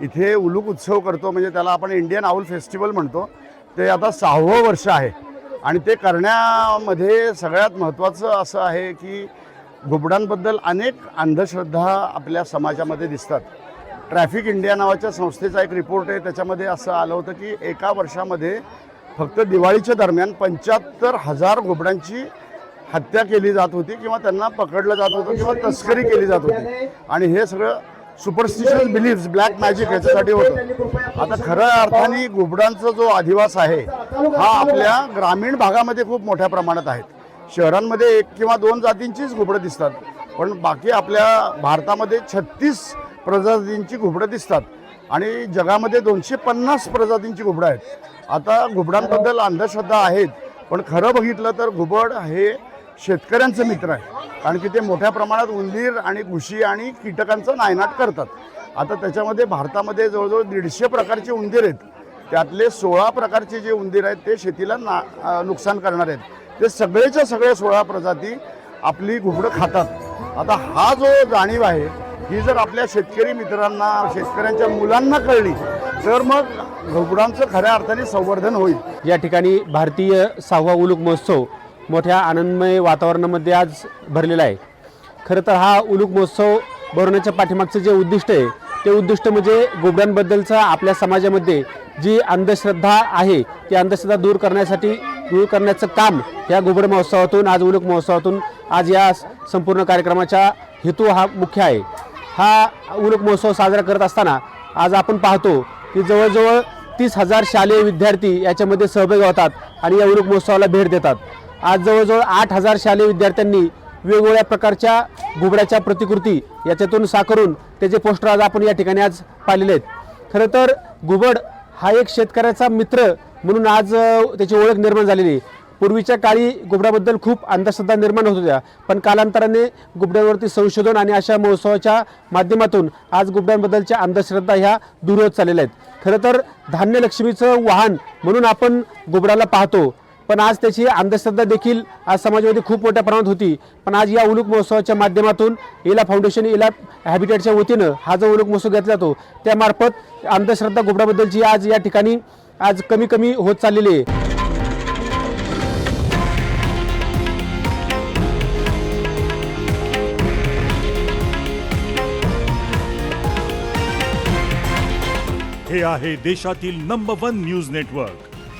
इथे उलूक उत्सव करतो म्हणजे त्याला आपण इंडियन आऊल फेस्टिवल म्हणतो. ते आता सहावं वर्ष आहे. आणि ते करण्यामध्ये सगळ्यात महत्त्वाचं असं आहे की घुबडांबद्दल अनेक अंधश्रद्धा आपल्या समाजामध्ये दिसतात. ट्रॅफिक इंडिया नावाच्या संस्थेचा एक रिपोर्ट आहे. त्याच्यामध्ये असं आलं होतं की एका वर्षामध्ये फक्त दिवाळीच्या दरम्यान पंच्याहत्तर हजार घुबडांची हत्या केली जात होती किंवा त्यांना पकडलं जात होतं किंवा तस्करी केली जात होती. आणि हे सगळं सुपरस्टिशियस बिलीव्स ब्लॅक मॅजिक याच्यासाठी होतं. आता खऱ्या अर्थाने घुबडांचा जो अधिवास आहे हा आपल्या ग्रामीण भागामध्ये खूप मोठ्या प्रमाणात आहेत. शहरांमध्ये एक किंवा दोन जातींचीच घुबडं दिसतात. पण बाकी आपल्या भारतामध्ये छत्तीस प्रजातींची घुबडं दिसतात. आणि जगामध्ये दोनशे पन्नास प्रजातींची घुबडं आहेत. आता घुबडांबद्दल अंधश्रद्धा आहेत पण खरं बघितलं तर घुबड हे शेतकऱ्यांचं मित्र आहे. कारण की ते मोठ्या प्रमाणात उंदीर आणि घुशी आणि कीटकांचं नायनाट करतात. आता त्याच्यामध्ये भारतामध्ये जवळजवळ दीडशे प्रकारचे उंदीर आहेत. त्यातले सोळा प्रकारचे जे उंदीर आहेत ते शेतीला ना नुकसान करणार आहेत. ते सगळेच्या सगळे सोळा प्रजाती आपली घुबडं खातात. आता हा जो जाणीव आहे ही जर आपल्या शेतकरी मित्रांना शेतकऱ्यांच्या मुलांना कळली तर मग घुबडांचं खऱ्या अर्थाने संवर्धन होईल. या ठिकाणी भारतीय सहावा उलूक महोत्सव मोठ्या आनंदमय वातावरणामध्ये आज भरलेला आहे. खरं तर हा उलूक महोत्सव भरवण्याच्या पाठीमागचं जे उद्दिष्ट आहे ते उद्दिष्ट म्हणजे गोबड्यांबद्दलचं आपल्या समाजामध्ये जी अंधश्रद्धा आहे ती अंधश्रद्धा दूर करण्यासाठी दूर करण्याचं काम या गोबड महोत्सवातून आज उलूक महोत्सवातून आज या संपूर्ण कार्यक्रमाचा हेतू हा मुख्य आहे. हा उलूक महोत्सव साजरा करत असताना आज आपण पाहतो की जवळजवळ तीस हजार शालेय विद्यार्थी याच्यामध्ये सहभागी होतात आणि या उलूक महोत्सवाला भेट देतात. आज जवळजवळ आठ हजार शालेय विद्यार्थ्यांनी वेगवेगळ्या प्रकारच्या घुबड्याच्या प्रतिकृती याच्यातून साकारून त्याचे पोस्टर आज आपण या ठिकाणी आज पाहिलेले आहेत. खरं तर घुबड हा एक शेतकऱ्याचा मित्र म्हणून आज त्याची ओळख निर्माण झालेली आहे. पूर्वीच्या काळी घुबडाबद्दल खूप अंधश्रद्धा निर्माण होत होत्या पण कालांतराने घुबड्यांवरती संशोधन आणि अशा महोत्सवाच्या माध्यमातून आज घुबड्यांबद्दलच्या अंधश्रद्धा ह्या दूर होत चाललेल्या आहेत. खरं तर धान्यलक्ष्मीचं वाहन म्हणून आपण घुबडाला पाहतो. पण आज त्याची अंधश्रद्धा देखील आज समाजामध्ये खूप मोठ्या प्रमाणात होती. पण आज या उलूक महोत्सवाच्या माध्यमातून इला फाउंडेशन इला हॅबिटेटच्या वतीनं हा जो उलूक महोत्सव घेतला जातो त्यामार्फत अंधश्रद्धा घुबडाबद्दलची आज या ठिकाणी आज कमी कमी होत चाललेली आहे. हे आहे देशातील नंबर वन न्यूज नेटवर्क